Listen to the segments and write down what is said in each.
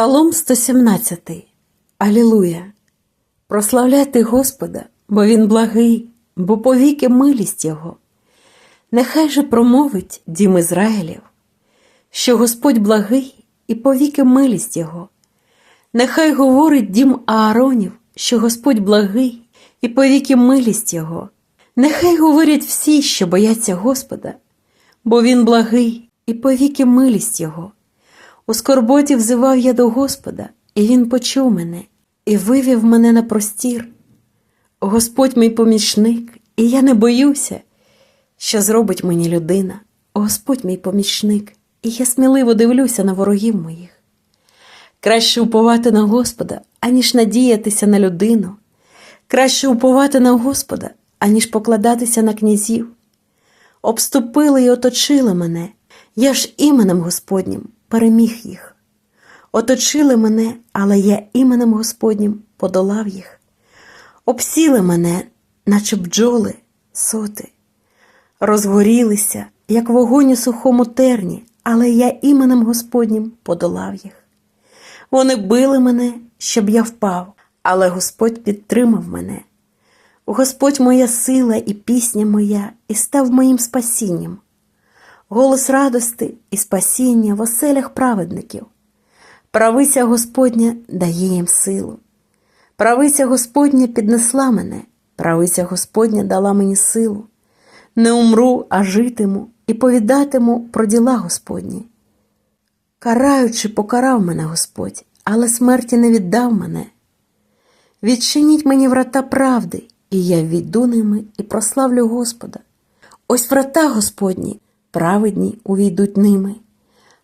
Псалом 117. Алілуя. Прославляйте Господа, бо Він благий, бо повіки милість Його. Нехай же промовить дім Ізраїлів, що Господь благий і повіки милість Його. Нехай говорить дім Ааронів, що Господь благий і повіки милість Його. Нехай говорять всі, що бояться Господа, бо Він благий і повіки милість Його. У скорботі взивав я до Господа, і Він почув мене, і вивів мене на простір. Господь мій помічник, і я не боюся, що зробить мені людина. Господь мій помічник, і я сміливо дивлюся на ворогів моїх. Краще уповати на Господа, аніж надіятися на людину. Краще уповати на Господа, аніж покладатися на князів. Обступили і оточили мене, я ж іменем Господнім переміг їх. Оточили мене, але я іменем Господнім подолав їх. Обсіли мене, наче бджоли, соти, розгорілися, як вогонь у сухому терні, але я іменем Господнім подолав їх. Вони били мене, щоб я впав, але Господь підтримав мене. Господь моя сила і пісня моя, і став моїм спасінням. Голос радости і спасіння в оселях праведників. Правиця Господня дає їм силу. Правиця Господня піднесла мене, правиця Господня дала мені силу. Не умру, а житиму і повідатиму про діла Господні. Караючи, покарав мене Господь, але смерті не віддав мене. Відчиніть мені врата правди, і я війду ними і прославлю Господа. Ось врата Господні, праведні увійдуть ними.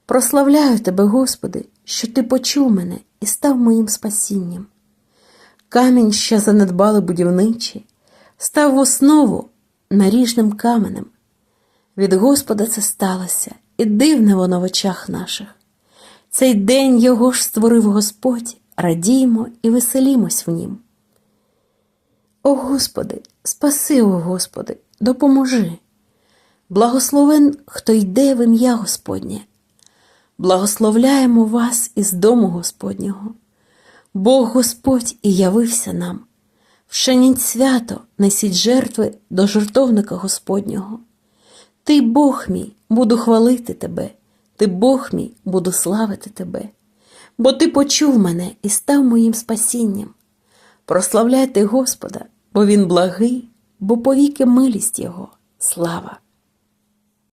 Прославляю тебе, Господи, що Ти почув мене і став моїм спасінням. Камінь, що занедбали будівничі, став в основу наріжним каменем. Від Господа це сталося, і дивне воно в очах наших. Цей день його ж створив Господь, радіймо і веселімось в нім. О Господи, спаси, о Господи, допоможи. Благословен, хто йде в ім'я Господнє. Благословляємо вас із дому Господнього. Бог Господь і явився нам. Вшаніть свято, несіть жертви до жертовника Господнього. Ти, Бог мій, буду хвалити тебе, ти, Бог мій, буду славити тебе, бо ти почув мене і став моїм спасінням. Прославляйте Господа, бо Він благий, бо повіки милість Його. Слава!